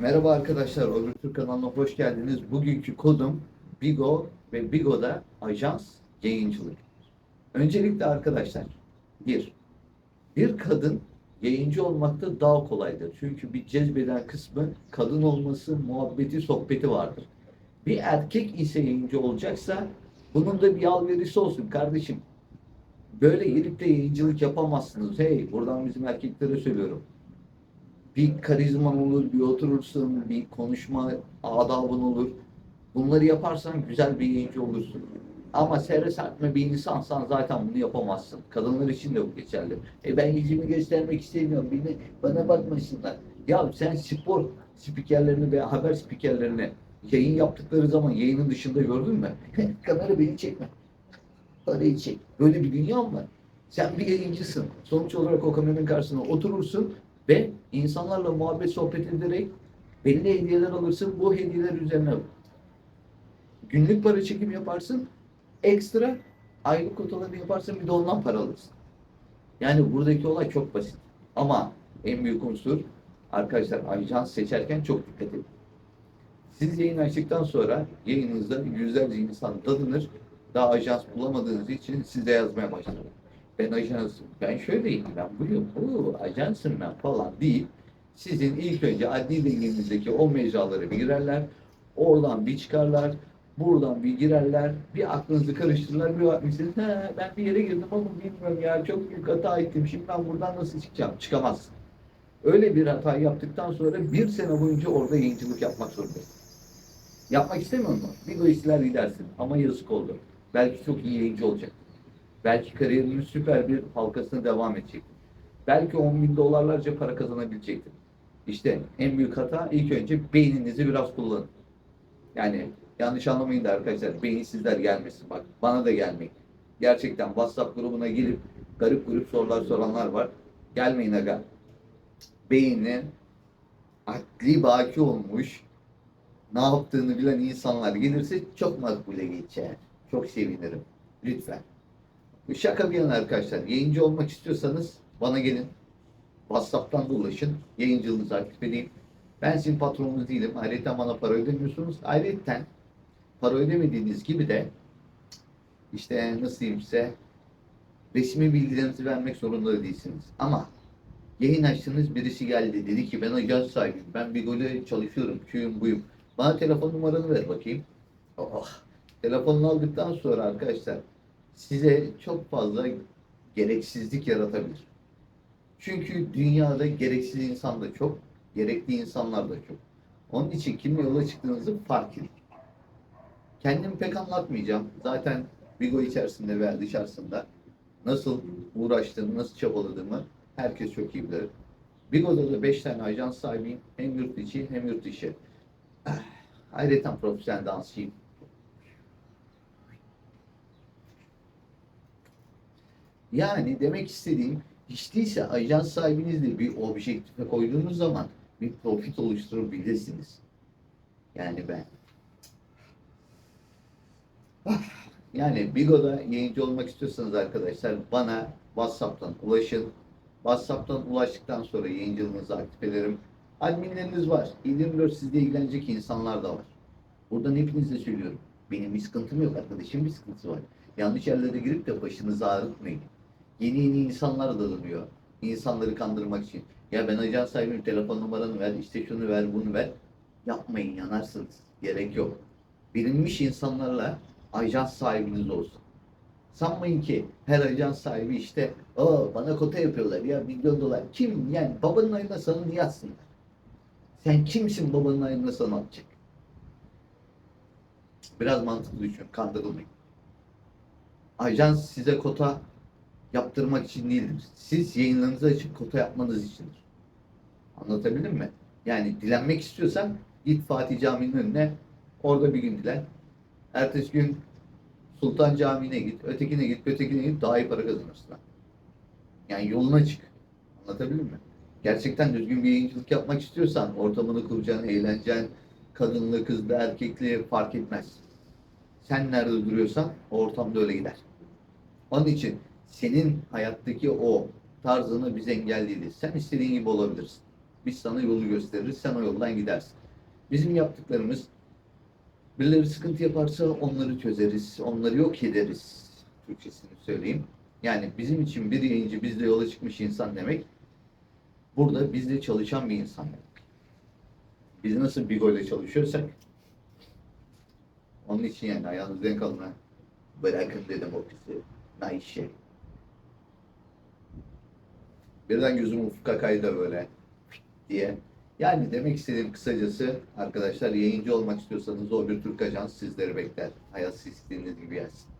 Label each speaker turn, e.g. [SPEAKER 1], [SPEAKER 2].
[SPEAKER 1] Merhaba arkadaşlar, Overtürk kanalına hoş geldiniz. Bugünkü kodum Bigo ve Bigo'da ajans yayıncılık. Öncelikle arkadaşlar, bir, bir kadın yayıncı olmakta daha kolaydır. Çünkü bir cezbeden kısmı kadın olması, muhabbeti, sohbeti vardır. Bir erkek ise yayıncı olacaksa bunun da bir alverisi olsun kardeşim. Böyle gelip de yayıncılık yapamazsınız. Hey, buradan bizim erkeklere söylüyorum bir karizman olur, bir oturursun, bir konuşma adabın olur. Bunları yaparsan güzel bir yayıncı olursun. Ama sere serpme bir insansan zaten bunu yapamazsın. Kadınlar için de bu geçerli. E ben yüzümü göstermek istemiyorum. Beni, bana bakmasınlar. Ya sen spor spikerlerini veya haber spikerlerini yayın yaptıkları zaman yayının dışında gördün mü? Kamera beni çekme. Parayı çek. Böyle bir dünya mı var? Sen bir yayıncısın. Sonuç olarak o kameranın karşısına oturursun ve insanlarla muhabbet sohbet ederek belli hediyeler alırsın. Bu hediyeler üzerine günlük para çekim yaparsın. Ekstra aylık kotalarını yaparsın bir de ondan para alırsın. Yani buradaki olay çok basit. Ama en büyük unsur arkadaşlar ajans seçerken çok dikkat edin. Siz yayın açtıktan sonra yayınınızda yüzlerce insan tanınır. Daha ajans bulamadığınız için size yazmaya başlar. Ben ajansım, ben şöyleyim, ben buyum, bu ajansım ben falan deyip sizin ilk önce adli dengenizdeki o mecralara bir girerler. Oradan bir çıkarlar. Buradan bir girerler. Bir aklınızı karıştırırlar. Bir bakmışsınız. He, ben bir yere girdim ama bilmiyorum ya. Çok büyük hata ettim. Şimdi ben buradan nasıl çıkacağım? Çıkamazsın. Öyle bir hata yaptıktan sonra bir sene boyunca orada yayıncılık yapmak zorundasın. Yapmak istemiyor musun? Bir göğüsler gidersin. Ama yazık oldu. Belki çok iyi yayıncı olacak. Belki kariyerinin süper bir halkasına devam edecektin. Belki 10 bin dolarlarca para kazanabilecektin. İşte en büyük hata ilk önce beyninizi biraz kullanın. Yani yanlış anlamayın da arkadaşlar beyinsizler gelmesin. Bak bana da gelmeyin. Gerçekten WhatsApp grubuna girip garip grup sorular soranlar var. Gelmeyin aga. Beyni akli baki olmuş ne yaptığını bilen insanlar gelirse çok makbule geçer. Çok sevinirim. Lütfen. Şaka bir yana arkadaşlar. Yayıncı olmak istiyorsanız bana gelin. WhatsApp'tan da ulaşın. Yayıncılığınızı aktif edeyim. Ben sizin patronunuz değilim. Ayrıca bana para ödemiyorsunuz. Ayrıca para ödemediğiniz gibi de işte nasıl diyeyim size resmi bilgilerinizi vermek zorunda değilsiniz. Ama yayın açtığınız birisi geldi. Dedi ki ben ajans sahibiyim. Ben bir golü çalışıyorum. Şuyum buyum. Bana telefon numaranı ver bakayım. Oh. Telefonunu aldıktan sonra arkadaşlar size çok fazla gereksizlik yaratabilir. Çünkü dünyada gereksiz insan da çok, gerekli insanlar da çok. Onun için kimle yola çıktığınızı fark edin. Kendimi pek anlatmayacağım. Zaten Vigo içerisinde veya dışarısında nasıl uğraştığımı, nasıl çabaladığımı herkes çok iyi bilir. Vigo'da da 5 tane ajans sahibiyim. Hem yurt içi hem yurt dışı. Ah, Ayrıca profesyonel dansçıyım. Yani demek istediğim hiç değilse ajans sahibinizle bir objektife koyduğunuz zaman bir profit oluşturabilirsiniz. Yani ben. Yani Bigo'da yayıncı olmak istiyorsanız arkadaşlar bana WhatsApp'tan ulaşın. WhatsApp'tan ulaştıktan sonra yayıncılığınızı aktif ederim. Adminleriniz var. 24 sizle ilgilenecek insanlar da var. Buradan hepinize söylüyorum. Benim bir sıkıntım yok. Arkadaşım bir sıkıntısı var. Yanlış yerlere girip de başınızı ağrıtmayın. Yeni yeni insanlar alınıyor. İnsanları kandırmak için. Ya ben ajans sahibiyim telefon numaranı ver, işte şunu ver, bunu ver. Yapmayın yanarsınız. Gerek yok. Bilinmiş insanlarla ajans sahibiniz olsun. Sanmayın ki her ajans sahibi işte Aa, bana kota yapıyorlar ya milyon dolar. Kim yani babanın ayına sana niye atsınlar? Sen kimsin babanın ayına sana atacak? Biraz mantıklı düşün. Kandırılmayın. Ajans size kota yaptırmak için değildir. Siz yayınlarınızı açıp kota yapmanız içindir. Anlatabildim mi? Yani dilenmek istiyorsan git Fatih Camii'nin önüne orada bir gün dilen. Ertesi gün Sultan Camii'ne git, ötekine git, ötekine git daha iyi para kazanırsın. Yani yoluna çık. Anlatabildim mi? Gerçekten düzgün bir yayıncılık yapmak istiyorsan ortamını kuracaksın, eğleneceksin. Kadınlı, kızlı, erkekli fark etmez. Sen nerede duruyorsan o ortamda öyle gider. Onun için senin hayattaki o tarzını biz engel değiliz. Sen istediğin gibi olabilirsin. Biz sana yolu gösteririz, sen o yoldan gidersin. Bizim yaptıklarımız birileri sıkıntı yaparsa onları çözeriz, onları yok ederiz. Türkçesini söyleyeyim. Yani bizim için bir yayıncı bizle yola çıkmış insan demek, burada bizle çalışan bir insan demek. Biz nasıl Bigo ile çalışıyorsak, onun için yani ayağınızı denk alın. Bırakın dedim o kızı. Nayşe. Birden gözüm ufka kaydı böyle diye. Yani demek istediğim kısacası arkadaşlar yayıncı olmak istiyorsanız o bir Türk ajans sizleri bekler. Hayat siz istediğiniz gibi gelsin.